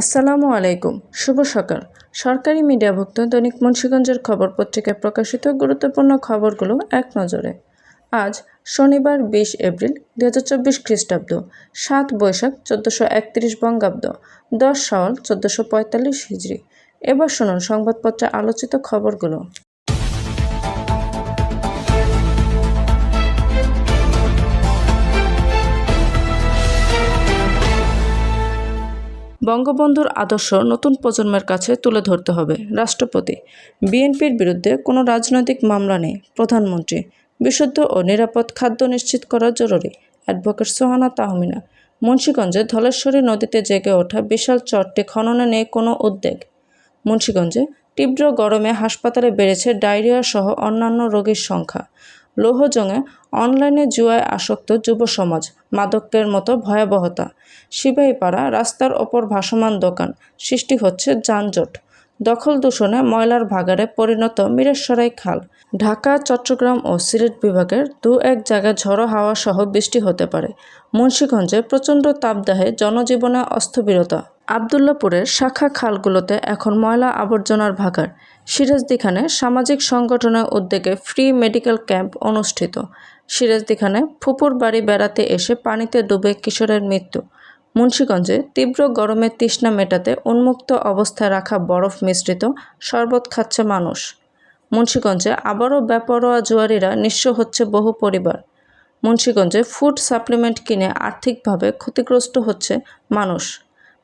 আসসালামু আলাইকুম, শুভ সকাল। সরকারি মিডিয়াভুক্ত দৈনিক মুন্সীগঞ্জের খবর পত্রিকায় প্রকাশিত গুরুত্বপূর্ণ খবরগুলো এক নজরে। আজ শনিবার বিশ এপ্রিল দু হাজার চব্বিশ খ্রিস্টাব্দ, সাত বৈশাখ চোদ্দোশো একত্রিশ বঙ্গাব্দ, দশ সওয়াল চোদ্দোশো পঁয়তাল্লিশ হিজড়ি। এবার শুনুন সংবাদপত্রে আলোচিত খবরগুলো। বঙ্গবন্ধুর আদর্শ নতুন প্রজন্মের কাছে তুলে ধরতে হবে। রাষ্ট্রপতি। বিএনপির বিরুদ্ধে কোনো রাজনৈতিক মামলা নেই। প্রধানমন্ত্রী। বিশুদ্ধ ও নিরাপদ খাদ্য নিশ্চিত করা জরুরি। অ্যাডভোকেট সোহানা তাহমিনা। মুন্সীগঞ্জে ধলেশ্বরী নদীতে জেগে ওঠা বিশাল চরটি খননে নেই কোনো উদ্বেগ। মুন্সীগঞ্জে তীব্র গরমে হাসপাতালে বেড়েছে ডায়রিয়া সহ অন্যান্য রোগীর সংখ্যা। লৌহজংয়ে অনলাইনে জুয়ায় আসক্ত যুব সমাজ মাদকের মতো ভয়াবহতা। সিপাহীপাড়া রাস্তার ওপর ভাসমান দোকান, সৃষ্টি হচ্ছে যানজট। দখল দূষণে ময়লার ভাগাড়ে পরিণত মিরেশ্বরাই খাল। ঢাকা, চট্টগ্রাম ও সিলেট বিভাগের দু এক জায়গায় ঝড়ো হাওয়া সহ বৃষ্টি হতে পারে। মুন্সীগঞ্জে প্রচণ্ড তাপদাহে জনজীবনে অস্থবিরতা। আবদুল্লাপুরের শাখা খালগুলোতে এখন ময়লা আবর্জনার ভাগাড়। সিরাজদিখানে সামাজিক সংগঠনের উদ্যোগে ফ্রি মেডিকেল ক্যাম্প অনুষ্ঠিত। সিরাজদিখানে ফুপুর বাড়ি বেড়াতে এসে পানিতে ডুবে কিশোরের মৃত্যু। মুন্সীগঞ্জে তীব্র গরমের তৃষ্ণা মেটাতে উন্মুক্ত অবস্থায় রাখা বরফ মিশ্রিত শরবত খাচ্ছে মানুষ। মুন্সীগঞ্জে আবারও বেপরোয়া জুয়ারিরা নিঃস্ব হচ্ছে বহু পরিবার। মুন্সীগঞ্জে ফুড সাপ্লিমেন্ট কিনে আর্থিকভাবে ক্ষতিগ্রস্ত হচ্ছে মানুষ।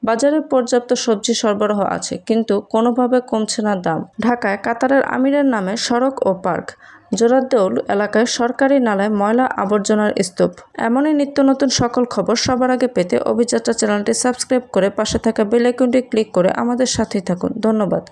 বাজারে পর্যাপ্ত সবজি সরবরাহ আছে, কিন্তু কোনোভাবে কমছে না দাম। ঢাকায় কাতারের আমিরের নামে সড়ক ও পার্ক। জোরাদ্দৌল এলাকায় সরকারি নালায় ময়লা আবর্জনার স্তূপ। এমনই নিত্য নতুন সকল খবর সবার আগে পেতে অভিযাত্রা চ্যানেলটি সাবস্ক্রাইব করে পাশে থাকা বেল ক্লিক করে আমাদের সাথেই থাকুন। ধন্যবাদ।